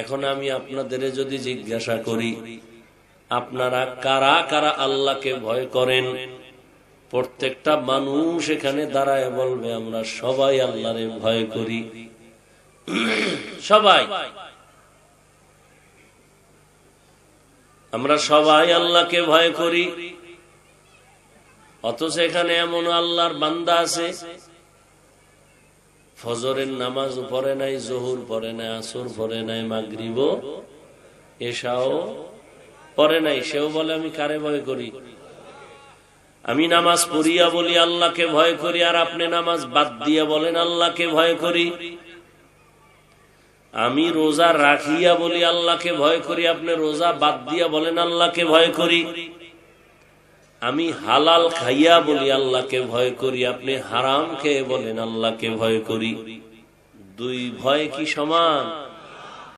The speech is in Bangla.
এখন আমি আপনাদের যদি জিজ্ঞাসা করি, আপনারা কারা কারা আল্লাহকে ভয় করেন? প্রত্যেকটা মানুষ এখানে দাঁড়ায় বলবে, আমরা সবাই আল্লাহরে ভয় করি। সবাই। আমরা সবাই আল্লাহকে ভয় করি। অথচ এখানে এমন আল্লাহর বান্দা আছে ফজরের নামাজ পড়ে নাই, জহুর পড়ে নাই, আসর পড়ে নাই মাগরিব এসাও পড়ে নাই। সেও বলে, আমি কারে ভয় করি? আমি নামাজ পড়িয়া বলি, আল্লাহকে ভয় করি, আর আপনি নামাজ বাদ দিয়া বলেন, আল্লাহকে ভয় করি। আমি রোজা রাখিয়া বলি, আল্লাহকে ভয় করি, আপনি রোজা বাদ দিয়া বলেন, আল্লাহকে ভয় করি। আমি হালাল খাইয়া বলি, আল্লাহকে ভয় করি, আপনি হারাম খেয়ে বলেন, আল্লাহকে ভয় করি। দুই ভয় কি সমান?